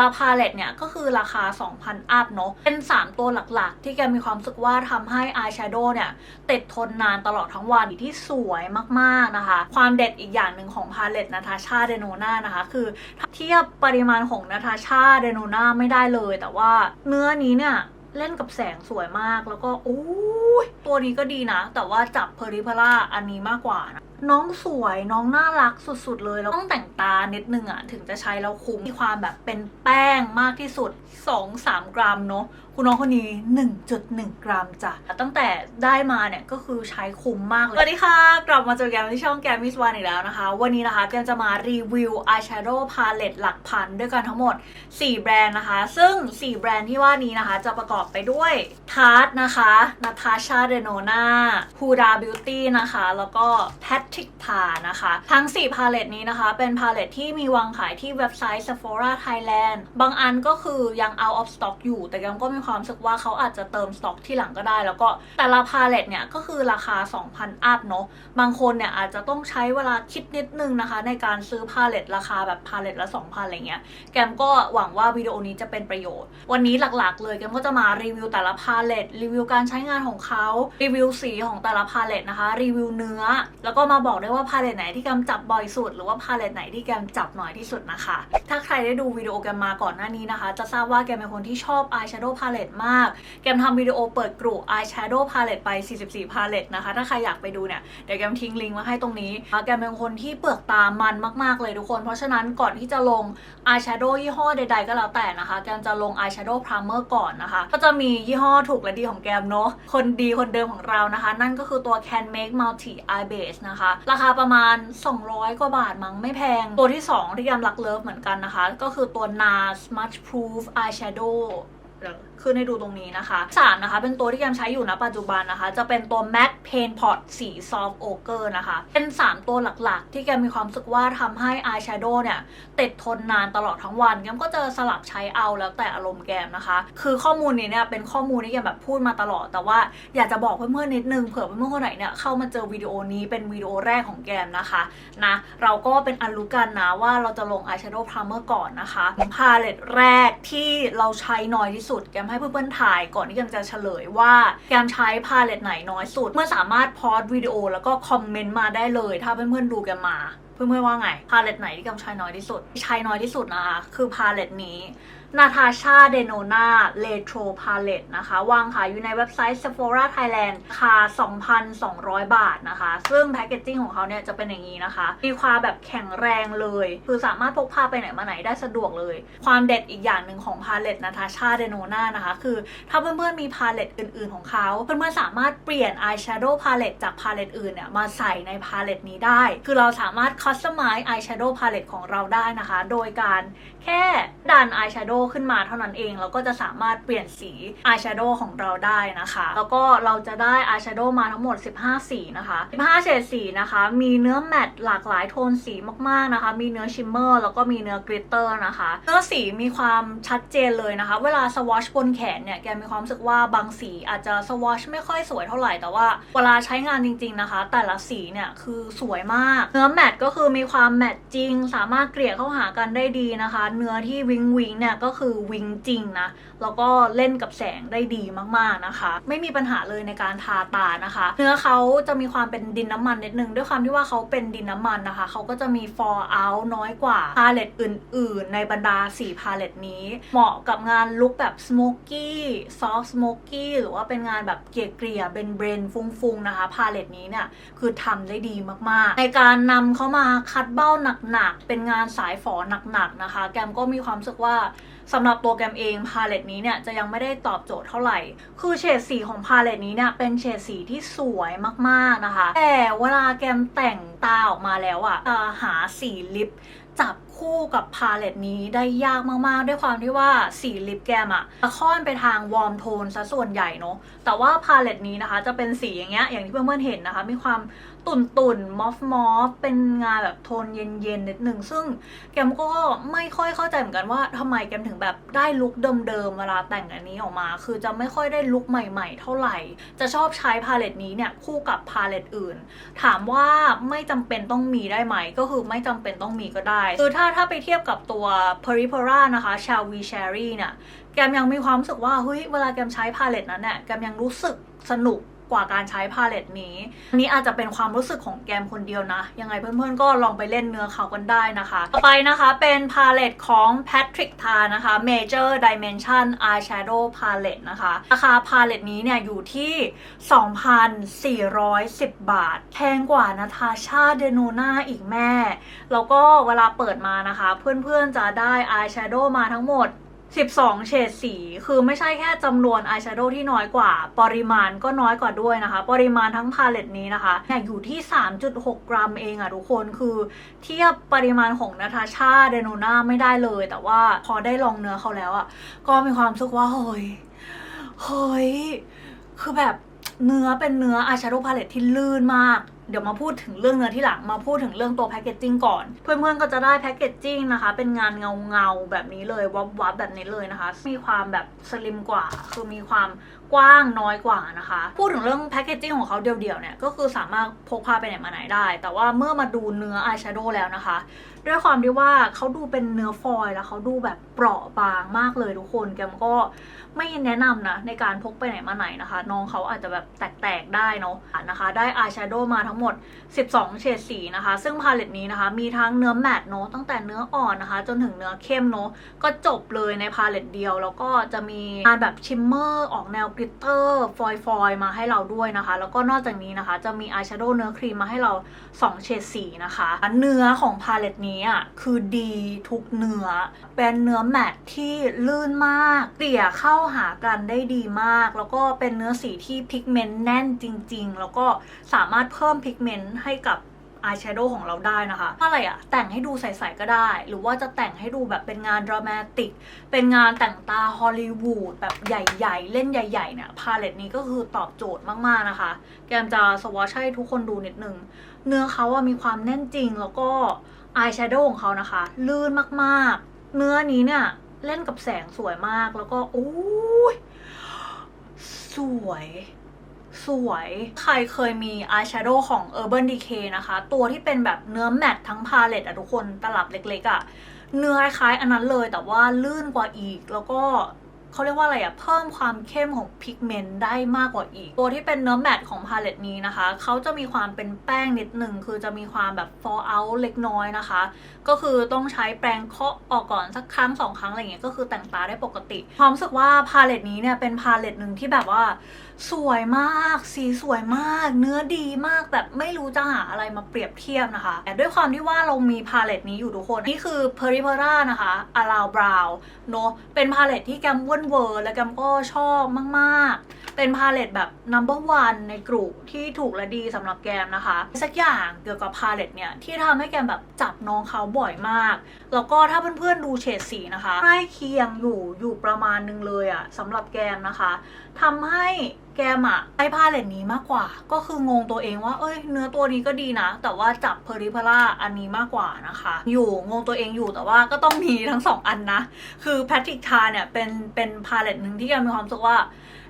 ละพาเลตเนี่ยก็คือราคา 2,000 อัพเนาะ เป็น 3 ตัวหลักๆ ที่แกมีความรู้สึกว่าทำให้อายแชโดว์เนี่ย ติดทนนานตลอดทั้งวันที่สวยมากๆนะคะ ความเด็ดอีกอย่างหนึ่งของพาเลตนาตาชาเดโนนานะคะ คือเทียบปริมาณของนาตาชาเดโนนาไม่ได้เลย แต่ว่าเนื้อนี้เนี่ยเล่นกับแสงสวยมากแล้วก็โอ้ตัวนี้ก็ดีนะ แต่ว่าจับเพอริพาร่าอันนี้มากกว่านะ น้องสวยน้องน่ารักสุดๆ เลยแล้วต้องแต่งตานิดนึงอะถึงจะใช้แล้วคุ้มมีความแบบเป็นแป้งมากที่สุด 2-3 กรัมเนาะคุณน้องคนนี้ 1.1 กรัมจ้ะตั้งแต่ได้มาเนี่ยก็คือใช้คุ้มมากเลย สวัสดีค่ะ กลับมาเจอแกมที่ช่องแกมมิสวานอีกแล้วนะคะ วันนี้นะคะแกมจะมารีวิวอายแชโดว์พาเลตหลักพันด้วยกันทั้งหมด 4 แบรนด์นะคะ ซึ่ง 4 แบรนด์ที่ว่านี้นะคะ จะประกอบไปด้วยทาร์ตนะคะนาตาชาเดโนนาฮูดาบิวตี้นะคะ แล้วก็แพทริกพานะคะ ทั้ง 4 พาเลตนี้นะคะ เป็นพาเลตที่มีวางขายที่เว็บไซต์ Sephora Thailand บางอันก็คือยัง out of stock อยู่ แต่ยังก็มีความรู้สึกว่าเขาอาจจะเติมสต็อกที่หลังก็ได้ แล้วก็แต่ละพาเลตเนี่ยก็คือราคา 2,000 อัพเนาะ บางคนเนี่ยอาจจะต้องใช้เวลาคิดนิดนึงนะคะ ในการซื้อพาเลตราคาแบบพาเลตละ 2,000 อะไรเงี้ย แกมก็หวังว่าวิดีโอนี้จะเป็นประโยชน์ วันนี้หลักๆ เลยแกมก็จะมารีวิวแต่ละพาเลตรีวิวการใช้งานของเขารีวิวสีของแต่ละพาเลตนะคะ รีวิวเนื้อ แล้วก็มาบอกได้ว่าพาเลตไหนที่แกมจับบ่อยสุด หรือว่าพาเลตไหนที่แกมจับน้อยที่สุดนะคะ ถ้าใครได้ดูวิดีโอแกมมาก่อนหน้านี้นะคะ จะทราบว่าแกมเป็นคนที่ชอบอายแชโดว์พาเลตมาก แกมทำวิดีโอเปิดกลุ่ม eyeshadow palette ไป 44 palette นะคะ ถ้าใครอยากไปดูเนี่ย เดี๋ยวแกมทิ้งลิงก์มาให้ตรงนี้ แกมเป็นคนที่เปลือกตามันมากๆเลยทุกคน เพราะฉะนั้นก่อนที่จะลง eyeshadow ยี่ห้อใด ๆ ก็แล้วแต่นะคะ แกมจะลง eyeshadow primer ก่อนนะคะ ก็จะมียี่ห้อถูกและดีของแกมเนาะ คนดีคนเดิมของเรานะคะ นั่นก็คือตัว Can Make Multi Eye Base นะคะราคาประมาณ 200 กว่าบาทมั้งไม่แพง ตัวที่2ที่ยำรักเลิฟเหมือนกันนะคะ ก็คือตัว NARS Smudge Proof Eyeshadow ขึ้นให้ดูตรงนี้นะคะ3นะคะ เป็นตัวที่แกมใช้อยู่ณปัจจุบันนะคะ จะเป็นตัว Mac Paint Pot สี Soft Ochre นะคะ เป็น 3 ตัวหลักๆ ที่แกมมีความรู้สึกว่าทำให้ Eyeshadow เนี่ย ติดทนนานตลอดทั้งวันแกมก็จะสลับใช้เอาแล้วแต่อารมณ์แกมนะคะ คือข้อมูลนี้เนี่ยเป็นข้อมูลที่แกมแบบพูดมาตลอด แต่ว่าอยากจะบอกเพื่อนๆนิดนึงเผื่อเพื่อนๆคนไหนเนี่ยเข้ามาเจอวิดีโอนี้เป็นวิดีโอแรกของแกมนะคะนะเราก็เป็นอันรู้กันนะว่าเราจะลง eyeshadow primer ก่อนนะคะพาเลตแรกที่เราใช้น้อยที่สุดแกมให้เพื่อนๆถ่ายก่อนที่แกมจะเฉลยว่าแกมใช้พาเลตไหนน้อยสุด เมื่อสามารถพอดวิดีโอแล้วก็คอมเมนต์มาได้เลย ถ้าเพื่อนๆดูแกมมาเพื่อนๆว่าไง พาเลตไหนที่แกมใช้น้อยที่สุด ใช้น้อยที่สุดนะคะคือพาเลตนี้ นาตาชาเดโนนาเลโทรพาเลตนะคะ วางขายอยู่ในเว็บไซต์ Sephora Thailand ราคา 2,200 บาทนะคะ ซึ่งแพคเกจจิ้งของเขาเนี่ยจะเป็นอย่างนี้นะคะ มีความแบบแข็งแรงเลย คือสามารถพกพาไปไหนมาไหนได้สะดวกเลย ความเด็ดอีกอย่างหนึ่งของพาเลตนาตาชาเดโนนานะคะ คือถ้าเพื่อนๆมีพาเลตอื่นๆของเขา เพื่อนๆสามารถเปลี่ยนอายแชโดว์พาเลตจากพาเลตอื่นเนี่ยมาใส่ในพาเลตนี้ได้ คือเราสามารถคัสตอมไมซ์อายแชโดว์พาเลตของเราได้นะคะ โดยการแค่ดันอายแชโดว์ขึ้นมาเท่านั้นเอง เราก็จะสามารถเปลี่ยนสีอายแชโดว์ของเราได้นะคะ แล้วก็เราจะได้อายแชโดว์มาทั้งหมด 15 สีนะคะ 15 เฉดสีนะคะ มีเนื้อแมตต์หลากหลายโทนสีมากๆนะคะ มีเนื้อชิมเมอร์แล้วก็มีเนื้อกริตเตอร์นะคะ เนื้อสีมีความชัดเจนเลยนะคะ เวลาสวอชบนแขนเนี่ย แกมีความรู้สึกว่าบางสีอาจจะสวอชไม่ค่อยสวยเท่าไหร่ แต่ว่าเวลาใช้งานจริง ๆนะคะ แต่ละสีเนี่ยคือสวยมาก เนื้อแมตต์ก็คือมีความแมตต์จริง สามารถเกลี่ยเข้าหากันได้ดีนะคะ เนื้อที่วิงวิงเนี่ยก็คือวิงจริงนะแล้วก็เล่นกับแสงได้ดีมากๆนะคะ ไม่มีปัญหาเลยในการทาตานะคะ เนื้อเขาจะมีความเป็นดินน้ำมันนิดนึงด้วยความที่ว่าเขาเป็นดินน้ำมันนะคะเขาก็จะมี fall out น้อยกว่าพาเลตอื่น ๆ ในบรรดา 4 พาเลตนี้ เหมาะกับงานลุคแบบ smoky soft smoky หรือว่าเป็นงานแบบเกลี่ยๆเป็นเบรนฟุ้งๆนะคะพาเลตนี้เนี่ยคือทำได้ดีมากๆ ในการนำเขามาคัดเบ้าหนักๆเป็นงานสายฝอหนักๆนะคะ แกมก็มีความรู้สึกว่าสำหรับตัวแกมเองพาเลตนี้เนี่ยจะยังไม่ได้ตอบโจทย์เท่าไหร่ คือเฉดสีของพาเลตนี้เนี่ยเป็นเฉดสีที่สวยมากๆนะคะ แต่เวลาแกมแต่งตาออกมาแล้วอะ่ะหาสีลิปจับ คู่กับพาเลตนี้ได้ยากมากๆ ด้วยความที่ว่าสีลิปแกมอะจะค่อนไปทางวอร์มโทนซะส่วนใหญ่เนาะแต่ว่าพาเลตนี้นะคะจะเป็นสีอย่างเงี้ยอย่างที่เพื่อนๆเห็นนะคะ มีความตุ่นตุ่นมอฟมอฟเป็นงานแบบโทนเย็นๆนิดนึง ซึ่งแกมก็ไม่ค่อยเข้าใจเหมือนกันว่าทำไมแกมถึงแบบได้ลุคเดิมๆเวลาแต่งอันนี้ออกมา คือจะไม่ค่อยได้ลุคใหม่ๆ เท่าไหร่ จะชอบใช้พาเลตนี้เนี่ยคู่กับพาเลตอื่น ถามว่าไม่จำเป็นต้องมีได้ไหมก็คือไม่จำเป็นต้องมีก็ได้คือถ้าถ้าไปเทียบกับตัว p e r i p e r a นะคะ ชาววีแชรีเนี่ย แกมยังมีความรู้สึกว่า เฮ้ย เวลาแกมใช้พาเลตนั้นเนี่ย แกมยังรู้สึกสนุก กว่าการใช้พาเลตนี้อันนี้อาจจะเป็นความรู้สึกของแกมคนเดียวนะ ยังไงเพื่อนๆก็ลองไปเล่นเนื้อเขากันได้นะคะ ต่อไปนะคะเป็นพาเลตของ Patrick Ta นะคะ Major Dimension Eyeshadow Palette นะคะ ราคาพาเลตนี้เนี่ยอยู่ที่ 2,410 บาท แพงกว่านาตาชาเดโนนาอีกแม่ แล้วก็เวลาเปิดมานะคะ เพื่อนๆจะได้อายแชโดว์มาทั้งหมด 12 เฉดสี คือไม่ใช่แค่จำนวนอายแชโดว์ที่น้อยกว่า ปริมาณก็น้อยกว่าด้วยนะคะ ปริมาณทั้งพาเลตนี้นะคะเนี่ยอยู่ที่ 3.6 กรัมเองอะทุกคนคือ เทียบปริมาณของนาตาชาเดโนนาไม่ได้เลย แต่ว่าพอได้ลองเนื้อเขาแล้วอะก็มีความสึกว่าเฮ้ยเฮ้ยคือแบบเนื้อเป็นเนื้ออายแชโดว์พาเลตที่ลื่นมากเดี๋ยวมาพูดถึงเรื่องเนื้อที่หลังมาพูดถึงเรื่องตัวแพคเกจจิ้งก่อน เพื่อนๆก็จะได้แพคเกจจิ้งนะคะ เป็นงานเงาเงาๆแบบนี้เลยวับวับๆแบบนี้เลยนะคะ มีความแบบสลิมกว่า คือมีความกว้างน้อยกว่านะคะ พูดถึงเรื่องแพคเกจจิ้งของเขาเดี่ยวๆเนี่ยก็คือสามารถพกพาไปไหนมาไหนได้ แต่ว่าเมื่อมาดูเนื้ออายแชโดว์แล้วนะคะด้วยความที่ว่าเขาดูเป็นเนื้อฟอยล์แล้วเขาดูแบบเปราะบางมากเลยทุกคนแกมก็ไม่แนะนำนะในการพกไปไหนมาไหนนะคะ น้องเขาอาจจะแบบแตกๆได้เนาะนะคะ ได้อายแชโดว์มาทั้งหมด 12 เฉดสีนะคะ ซึ่งพาเลตนี้นะคะ มีทั้งเนื้อแมตต์เนาะตั้งแต่เนื้ออ่อนนะคะ จนถึงเนื้อเข้มเนาะก็จบเลยในพาเลตเดียว แล้วก็จะมีงานแบบชิมเมอร์ออกแนวกลิตเตอร์ฟอยฟอยมาให้เราด้วยนะคะ แล้วก็นอกจากนี้นะคะ จะมีอายแชโดว์เนื้อครีมมาให้เรา 2 เฉดสีนะคะเนื้อของพาเลตนี้อะคือดีทุกเนื้อเป็นเนื้อแมตต์ที่ลื่นมากเกลี่ยเข้าหากันได้ดีมาก แล้วก็เป็นเนื้อสีที่พิกเมนต์แน่นจริง ๆ แล้วก็สามารถเพิ่มพิกเมนต์ให้กับอายแชโดว์ของเราได้นะคะ อะไรอะแต่งให้ดูใสๆก็ได้ หรือว่าจะแต่งให้ดูแบบเป็นงานดรามาติก เป็นงานแต่งตาฮอลลีวูดแบบใหญ่ๆ เล่นใหญ่ๆเนี่ยพาเลตนี้ก็คือตอบโจทย์มากๆนะคะ แกมจะสวอชให้ทุกคนดูนิดนึง เนื้อเขาอะมีความแน่นจริงแล้วก็อายแชโดว์ของเขานะคะ ลื่นมากๆ เนื้อนี้เนี่ยเล่นกับแสงสวยมากแล้วก็โอ้ยสวย สวย ใครเคยมีอายแชโดว์ของ Urban Decay นะคะ ตัวที่เป็นแบบเนื้อแมตต์ทั้งพาเลตอะทุกคนตลับเล็กๆอะเนื้อคล้ายอันนั้นเลยแต่ว่าลื่นกว่าอีกแล้วก็ เขาเรียกว่าอะไรอะเพิ่มความเข้มของพิกเมนต์ได้มากกว่าอีก ตัวที่เป็นเนื้อแมตต์ของพาเลตนี้นะคะ เขาจะมีความเป็นแป้งนิดหนึ่งคือจะมีความแบบ fall out เล็กน้อยนะคะ ก็คือต้องใช้แปรงเคาะออกก่อนสักครั้งสองครั้งอะไรเงี้ยก็คือแต่งตาได้ปกติความรู้สึกว่าพาเลตนี้เนี่ยเป็นพาเลตหนึ่งที่แบบว่าสวยมาก สีสวยมาก เนื้อดีมากแบบไม่รู้จะหาอะไรมาเปรียบเทียบนะคะ แต่ด้วยความที่ว่าเรามีพาเลตนี้อยู่ทุกคน นี่คือ p e r i p e r a นะคะ a l o w Brow เนอะเป็นพาเลตที่แกมวนเวอร์และแกมก็ชอบมาก ๆ เป็นพาเลตแบบ number one ในกลุ่มที่ถูกและดีสำหรับแกมนะคะ สักอย่างเกี่ยวกับพาเลตเนี่ย ที่ทำให้แกมแบบจับน้องเขาบ่อยมาก แล้วก็ถ้าเพื่อนๆดูเฉดสีนะคะใกล้เคียงอยู่อยู่ประมาณนึงเลยอะสำหรับแกมนะคะทำให้แกมอะใช้พาเลตนี้มากกว่า ก็คืองงตัวเองว่า เอ้ย เนื้อตัวนี้ก็ดีนะ แต่ว่าจับเพอริพาร่าอันนี้มากกว่านะคะ อยู่งงตัวเองอยู่แต่ว่าก็ต้องมีทั้งสองอันนะ คือแพทริกทาเนี่ยเป็นเป็นพาเลตหนึ่งที่แกมมีความรู้สึกว่า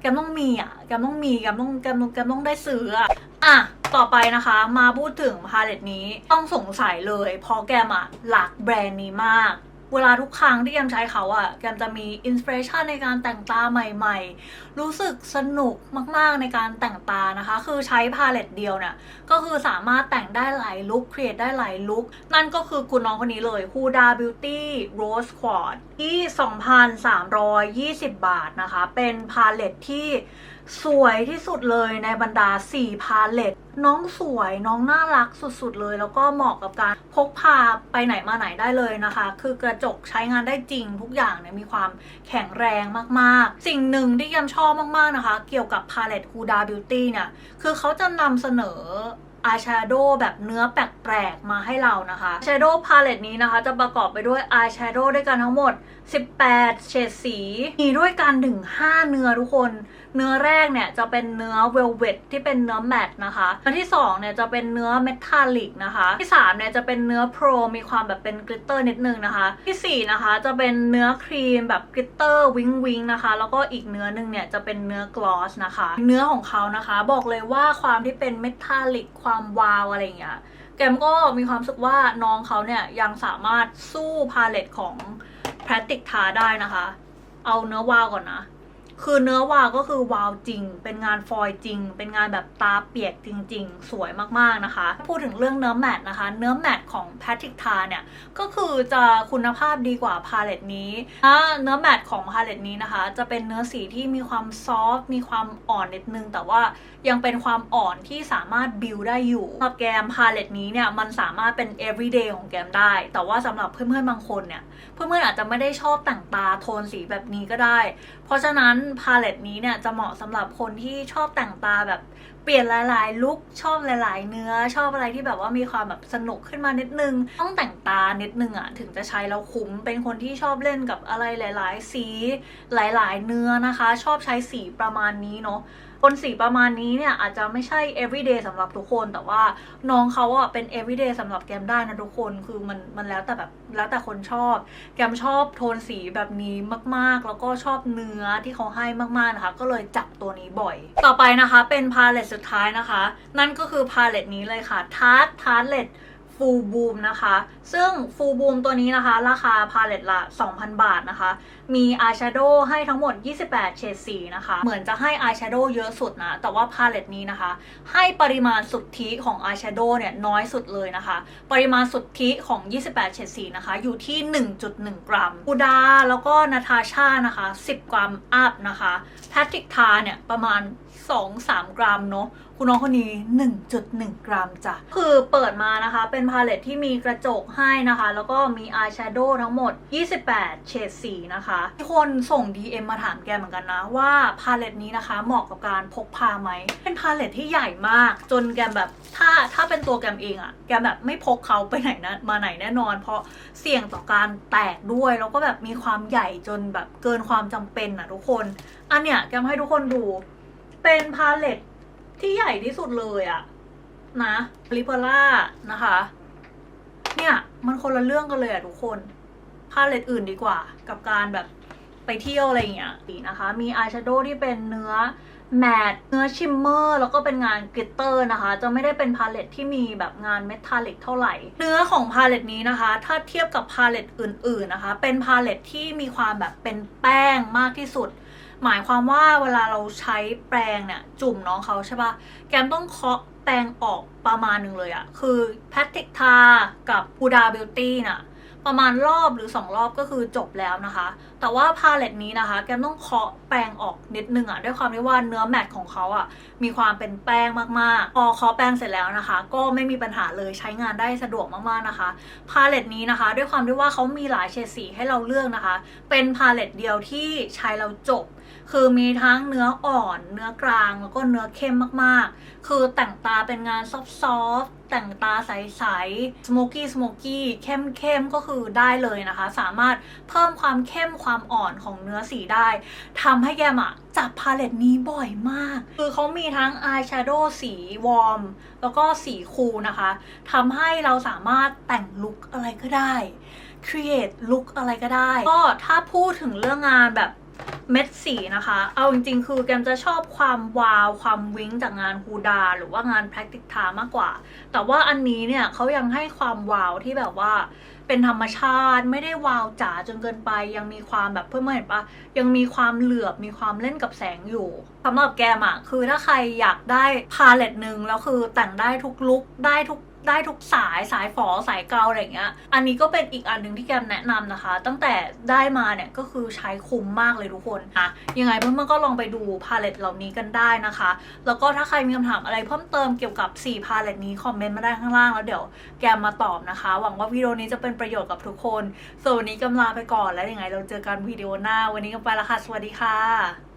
แกมต้องมีอะ แกมต้องมีแกมต้องแกมต้องแกมต้องได้ซื้ออะอะต่อไปนะคะมาพูดถึงพาเลตนี้ต้องสงสัยเลยเพราะแกมอะหลักแบรนด์นี้มาก เวลาทุกครั้งที่แกมใช้เขาอะแกมจะมีอินสปิเรชันในการแต่งตาใหม่ๆ รู้สึกสนุกมากๆในการแต่งตานะคะ คือใช้พาเลตเดียวเนี่ยก็คือสามารถแต่งได้หลายลุคครีเอทได้หลายลุคนั่นก็คือคุณน้องคนนี้เลย Huda Beauty Rose Quartz ที่ 2,320 บาทนะคะ เป็นพาเลตที่ สวยที่สุดเลยในบรรดา 4 พาเลตน้องสวยน้องน่ารักสุดๆเลย แล้วก็เหมาะกับการพกพาไปไหนมาไหนได้เลยนะคะ คือกระจกใช้งานได้จริงทุกอย่างเนี่ยมีความแข็งแรงมากๆ สิ่งหนึ่งที่ยมชอบมากๆนะคะ เกี่ยวกับพาเลต Huda Beauty เนี่ย คือเขาจะนำเสนออายแชโดว์แบบเนื้อแปลกๆ มาให้เรานะคะแชโดว์พาเลตนี้นะคะ จะประกอบไปด้วยอายแชโดว์ด้วยกันทั้งหมด 18 เฉดสี มีด้วยกันถึง 5 เนื้อทุกคน เนื้อแรกเนี่ยจะเป็นเนื้อเวลเว t ที่เป็นเนื้อแมตต์นะคะเนื้อที่2เนี่ยจะเป็นเนื้อเมทัลลิกนะคะ ที่3เนี่ยจะเป็นเนื้อโปรมีความแบบเป็นกลิตเตอร์นิดนึงนะคะ ที่4นะคะจะเป็นเนื้อครีมแบบกลิตเตอร์วิงวิงนะคะ แล้วก็อีกเนื้อนึงเนี่ยจะเป็นเนื้อกลอสนะคะ เนื้อของเขานะคะ บอกเลยว่าความที่เป็นเมทัลลิกความวาวอะไรอย่างเงี้ยแกมก็มีความรู้สึกว่าน้องเขาเนี่ยยังสามารถสู้พาเลตของ p r a c t i c ทาได้นะคะ เอาเนื้อวาวก่อนนะ คือเนื้อวาวก็คือวาวจริง เป็นงานฟอยจริง เป็นงานแบบตาเปียกจริง ๆ สวยมากๆนะคะ พูดถึงเรื่องเนื้อแมตนะคะ เนื้อแมตของ p a t r i c t a เนี่ย ก็คือจะคุณภาพดีกว่าพาเลตนี้ถ้าเนื้อแมตของพาเลตนี้นะคะ จะเป็นเนื้อสีที่มีความซอฟต์มีความอ่อนนิดนึง แต่ว่ายังเป็นความอ่อนที่สามารถบิวได้อยู่สำหรับแกมพาเลตนี้เนี่ยมันสามารถเป็น everyday ของแกมได้ แต่ว่าสำหรับเพื่อนๆบางคนเนี่ยเพื่อนๆอาจจะไม่ได้ชอบแต่งตาโทนสีแบบนี้ก็ได้ เพราะฉะนั้นพาเลตนี้เนี่ยจะเหมาะสำหรับคนที่ชอบแต่งตาแบบเปลี่ยนหลายๆลุคชอบหลาย ๆ เนื้อชอบอะไรที่แบบว่ามีความแบบสนุกขึ้นมานิดนึง ต้องแต่งตานิดนึงอะถึงจะใช้แล้วคุ้มเป็นคนที่ชอบเล่นกับอะไรหลาย ๆ สีหลาย ๆ เนื้อนะคะ ชอบใช้สีประมาณนี้เนาะ คนสีประมาณนี้เนี่ยอาจจะไม่ใช่ everyday สำหรับทุกคน แต่ว่าน้องเขาอะเป็น everyday สำหรับแกมได้นะทุกคนคือมันมันแล้วแต่แบบแล้วแต่คนชอบ แกมชอบโทนสีแบบนี้มากๆ แล้วก็ชอบเนื้อที่เขาให้มากๆนะคะ ก็เลยจับตัวนี้บ่อย ต่อไปนะคะเป็นพาเลตสุดท้ายนะคะ นั่นก็คือพาเลตนี้เลยค่ะทาร์ตทาร์เลต ฟูลบูมนะคะ ซึ่งฟูลบูมตัวนี้นะคะ ราคาพาเลตละ 2,000 บาทนะคะ มีอายแชโดว์ให้ทั้งหมด 28 เฉดสีนะคะ เหมือนจะให้อายแชโดว์เยอะสุดนะ แต่ว่าพาเลตนี้นะคะ ให้ปริมาณสุทธิของอายแชโดว์เนี่ยน้อยสุดเลยนะคะ ปริมาณสุทธิของ 28 เฉดสีนะคะ อยู่ที่ 1.1 กรัมกูดาแล้วก็นาทาชานะคะ 10 กรัมอัพนะคะแพทริกทาเนี่ยประมาณ2-3 กรัมเนาะคุณน้องคนนี้ 1.1 กรัมจ้ะ คือเปิดมานะคะ เป็นพาเลตที่มีกระจกให้นะคะ แล้วก็มีอายแชโดว์ทั้งหมด 28 เฉดสีนะคะมีคนส่ง DM มาถามแกเหมือนกันนะ ว่าพาเลตนี้นะคะ เหมาะกับการพกพาไหม เป็นพาเลตที่ใหญ่มาก จนแกมแบบถ้าถ้าเป็นตัวแกมเองอะแกมแบบไม่พกเขาไปไหนนะมาไหนแน่นอน เพราะเสี่ยงต่อการแตกด้วย แล้วก็แบบมีความใหญ่จนแบบเกินความจำเป็นอะทุกคน อันเนี้ยแกมให้ทุกคนดู เป็นพาเลตที่ใหญ่ที่สุดเลยอะนะลิเปล่านะคะ เนี่ยมันคนละเรื่องกันเลยอะทุกคน พาเลตอื่นดีกว่า กับการแบบไปเที่ยวอะไรอย่างเงี้ยดีนะคะ มีอายแชโดว์ที่เป็นเนื้อแมตเนื้อชิมเมอร์ แล้วก็เป็นงานกลิตเตอร์นะคะ จะไม่ได้เป็นพาเลตที่มีแบบงานเมทัลลิกเท่าไหร่ เนื้อของพาเลตนี้นะคะ ถ้าเทียบกับพาเลตอื่น ๆนะคะ เป็นพาเลตที่มีความแบบเป็นแป้งมากที่สุด หมายความว่าเวลาเราใช้แปรงเนี่ยจุ่มน้องเขาใช่ปะแกมต้องเคาะแปรงออกประมาณหนึ่งเลยอะคือแพทติกทากับพูดาบิวตี้น่ะ ประมาณรอบหรือ 2 รอบก็คือจบแล้วนะคะ แต่ว่าพาเลตนี้นะคะ แกมต้องเคาะแป้งออกนิดนึงอะด้วยความที่ว่าเนื้อแมตของเขาอะมีความเป็นแป้งมากๆ พอเคาะแป้งเสร็จแล้วนะคะ ก็ไม่มีปัญหาเลยใช้งานได้สะดวกมากๆนะคะ พาเลตนี้นะคะ ด้วยความที่ว่าเขามีหลายเฉดสีให้เราเลือกนะคะ เป็นพาเลตเดียวที่ใช้เราจบ คือมีทั้งเนื้ออ่อน เนื้อกลางแล้วก็เนื้อเข้มมากๆ คือแต่งตาเป็นงานซอฟต์ แต่งตาใสๆสโมกี้สโมกี้เข้มๆก็คือได้เลยนะคะ สามารถเพิ่มความเข้มความอ่อนของเนื้อสีได้ทำให้แกมอะจับพาเลตนี้บ่อยมาก คือเขามีทั้งอายแชโดว์สีวอร์มแล้วก็สีคูลนะคะทำให้เราสามารถแต่งลุคอะไรก็ได้ create look อะไรก็ได้ ก็ถ้าพูดถึงเรื่องงานแบบ เม็ดสีนะคะ เอาจริงๆ คือแกมจะชอบความวาว ความวิ้งจากงานฮูดา หรือว่างาน practice t a มากกว่า แต่ว่าอันนี้เนี่ยเขายังให้ความวาวที่แบบว่าเป็นธรรมชาติไม่ได้วาวจ๋าจนเกินไป ยังมีความแบบเพื่อนๆเห็นปะยังมีความเหลือบมีความเล่นกับแสงอยู่สำหรับแกมอะคือถ้าใครอยากได้พาเลตหนึ่งแล้วคือแต่งได้ทุกลุคได้ทุกได้ทุกสายสายฝอสายเกาอะไรอย่างเงี้ย อันนี้ก็เป็นอีกอันหนึ่งที่แกมแนะนำนะคะ ตั้งแต่ได้มาเนี่ยก็คือใช้คุ้มมากเลยทุกคนอะยังไงเพื่อนๆก็ลองไปดูพาเลตเหล่านี้กันได้นะคะ แล้วก็ถ้าใครมีคำถามอะไรเพิ่มเติมเกี่ยวกับ 4 พาเลตนี้คอมเมนต์มาได้ข้างล่างแล้วเดี๋ยวแกมมาตอบนะคะ หวังว่าวิดีโอนี้จะเป็นประโยชน์กับทุกคนส่วนวันนี้กำลาไปก่อนแล้วยังไงเราเจอกันวิดีโอหน้า วันนี้กำไปละค่ะสวัสดีค่ะ